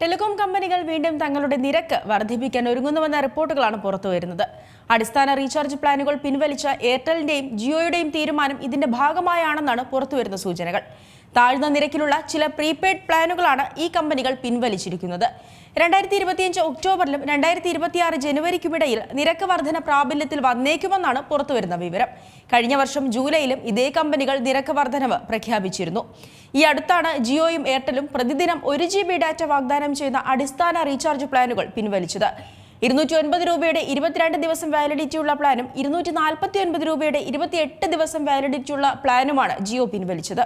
Telecom കമ്പനികൾ വീണ്ടും തങ്ങളുടെ നിരക്ക് വർദ്ധിപ്പിക്കാൻ ഒരുങ്ങുന്നുവെന്ന റിപ്പോർട്ടുകളാണ് പുറത്തുവരുന്നത്. അടിസ്ഥാന റീചാർജ് പ്ലാനുകൾ പിൻവലിച്ച എയർടെലിന്റെയും ജിയോയുടെയും തീരുമാനം ഇതിന്റെ ഭാഗമായാണെന്നാണ് പുറത്തുവരുന്ന സൂചനകൾ. താഴ്ന്ന നിരക്കിലുള്ള ചില പ്രീപെയ്ഡ് പ്ലാനുകളാണ് ഈ കമ്പനികൾ പിൻവലിച്ചിരിക്കുന്നത്. രണ്ടായിരത്തി ഇരുപത്തിയഞ്ച് ഒക്ടോബറിലും രണ്ടായിരത്തി ഇരുപത്തിയാറ് ജനുവരിക്കുമിടയിൽ നിരക്ക് വർധന പ്രാബല്യത്തിൽ വന്നേക്കുമെന്നാണ് പുറത്തുവരുന്ന വിവരം. കഴിഞ്ഞ വർഷം ജൂലൈയിലും ഇതേ കമ്പനികൾ നിരക്ക് വർധനവ് പ്രഖ്യാപിച്ചിരുന്നു. ഈ അടുത്താണ് ജിയോയും എയർടെലും പ്രതിദിനം ഒരു ജി ബി ഡാറ്റ വാഗ്ദാനം ചെയ്യുന്ന അടിസ്ഥാന റീചാർജ് പ്ലാനുകൾ പിൻവലിച്ചത്. ഇരുന്നൂറ്റി ഒൻപത് രൂപയുടെ ഇരുപത്തിരണ്ട് ദിവസം വാലിഡിറ്റിയുള്ള പ്ലാനും ഇരുന്നൂറ്റി നാൽപ്പത്തി ഒൻപത് രൂപയുടെ ഇരുപത്തിയെട്ട് ദിവസം വാലിഡിറ്റിയുള്ള പ്ലാനുമാണ് ജിയോ പിൻവലിച്ചത്.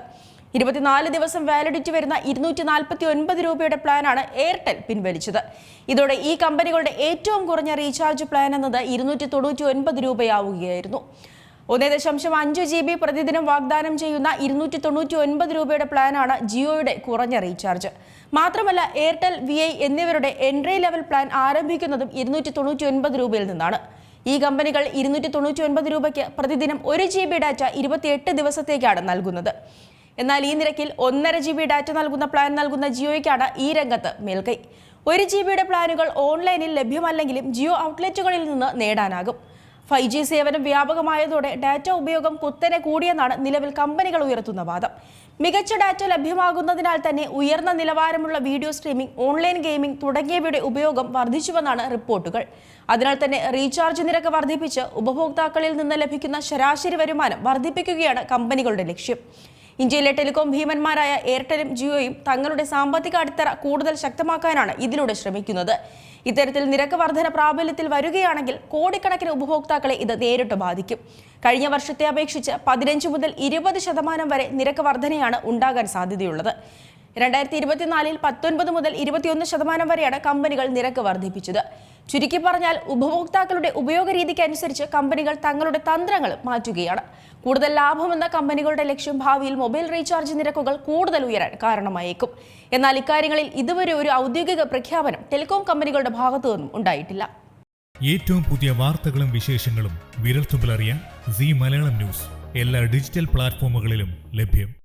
ഇരുപത്തിനാല് ദിവസം വാലിഡിറ്റി വരുന്ന ഇരുന്നൂറ്റി നാൽപ്പത്തി ഒൻപത് രൂപയുടെ പ്ലാനാണ് എയർടെൽ പിൻവലിച്ചത്. ഇതോടെ ഈ കമ്പനികളുടെ ഏറ്റവും കുറഞ്ഞ റീചാർജ് പ്ലാൻ എന്നത് ഇരുന്നൂറ്റി തൊണ്ണൂറ്റി ഒൻപത് രൂപയാവുകയായിരുന്നു. ഒന്നേ ദശാംശം അഞ്ച് ജി ബി പ്രതിദിനം വാഗ്ദാനം ചെയ്യുന്ന ഇരുന്നൂറ്റി തൊണ്ണൂറ്റി ഒൻപത് രൂപയുടെ പ്ലാനാണ് ജിയോയുടെ കുറഞ്ഞ റീചാർജ്. മാത്രമല്ല എയർടെൽ വി ഐ എന്നിവരുടെ എൻട്രി ലെവൽ പ്ലാൻ ആരംഭിക്കുന്നതും ഇരുന്നൂറ്റി തൊണ്ണൂറ്റി ഒൻപത് രൂപയിൽ നിന്നാണ്. ഈ കമ്പനികൾ ഇരുന്നൂറ്റി തൊണ്ണൂറ്റി ഒൻപത് രൂപയ്ക്ക് പ്രതിദിനം ഒരു ജി ബി ഡാറ്റ ഇരുപത്തിയെട്ട് ദിവസത്തേക്കാണ് നൽകുന്നത്. എന്നാൽ ഈ നിരക്കിൽ ഒന്നര ജി ബി ഡാറ്റ നൽകുന്ന പ്ലാൻ നൽകുന്ന ജിയോയ്ക്കാണ് ഈ രംഗത്ത് മേൽക്കൈ. ഒരു ജി ബിയുടെ പ്ലാനുകൾ ഓൺലൈനിൽ ലഭ്യമല്ലെങ്കിലും ജിയോ ഔട്ട്ലെറ്റുകളിൽ നിന്ന് നേടാനാകും. ഫൈവ് ജി സേവനം വ്യാപകമായതോടെ ഡാറ്റ ഉപയോഗം കുത്തനെ കൂടിയെന്നാണ് നിലവിൽ കമ്പനികൾ ഉയർത്തുന്ന വാദം. മികച്ച ഡാറ്റ ലഭ്യമാകുന്നതിനാൽ തന്നെ ഉയർന്ന നിലവാരമുള്ള വീഡിയോ സ്ട്രീമിംഗ് ഓൺലൈൻ ഗെയിമിംഗ് തുടങ്ങിയവയുടെ ഉപയോഗം വർദ്ധിച്ചുവെന്നാണ് റിപ്പോർട്ടുകൾ. അതിനാൽ തന്നെ റീചാർജ് നിരക്ക് വർദ്ധിപ്പിച്ച് ഉപഭോക്താക്കളിൽ നിന്ന് ലഭിക്കുന്ന ശരാശരി വരുമാനം വർദ്ധിപ്പിക്കുകയാണ് കമ്പനികളുടെ ലക്ഷ്യം. ഇന്ത്യയിലെ ടെലികോം ഭീമന്മാരായ എയർടെലും ജിയോയും തങ്ങളുടെ സാമ്പത്തിക അടിത്തറ കൂടുതൽ ശക്തമാക്കാനാണ് ഇതിലൂടെ ശ്രമിക്കുന്നത്. ഇത്തരത്തിൽ നിരക്ക് വർധന പ്രാബല്യത്തിൽ വരികയാണെങ്കിൽ കോടിക്കണക്കിന് ഉപഭോക്താക്കളെ ഇത് നേരിട്ട് ബാധിക്കും. കഴിഞ്ഞ വർഷത്തെ അപേക്ഷിച്ച് പതിനഞ്ച് മുതൽ ഇരുപത് ശതമാനം വരെ നിരക്ക് വർധനയാണ് ഉണ്ടാകാൻ സാധ്യതയുള്ളത്. രണ്ടായിരത്തി ഇരുപത്തിനാലിൽ പത്തൊൻപത് മുതൽ ഇരുപത്തിയൊന്ന് ശതമാനം വരെയാണ് കമ്പനികൾ നിരക്ക് വർദ്ധിപ്പിച്ചത്. ചുരുക്കി പറഞ്ഞാൽ ഉപഭോക്താക്കളുടെ ഉപയോഗ രീതിക്കനുസരിച്ച് കമ്പനികൾ തങ്ങളുടെ തന്ത്രങ്ങൾ മാറ്റുകയാണ്. കൂടുതൽ ലാഭമെന്ന കമ്പനികളുടെ ലക്ഷ്യം ഭാവിയിൽ മൊബൈൽ റീചാർജ് നിരക്കുകൾ കൂടുതൽ ഉയരാൻ കാരണമായേക്കും. എന്നാൽ ഇക്കാര്യങ്ങളിൽ ഇതുവരെ ഒരു ഔദ്യോഗിക പ്രഖ്യാപനം ടെലികോം കമ്പനികളുടെ ഭാഗത്തുനിന്നും ഉണ്ടായിട്ടില്ല. ഏറ്റവും പുതിയ വാർത്തകളും വിശേഷങ്ങളും വിരൽത്തുമ്പിലറിയാൻ സി മലയാളം ന്യൂസ്. എല്ലാ ഡിജിറ്റൽ പ്ലാറ്റ്ഫോമുകളിലും ലഭ്യം.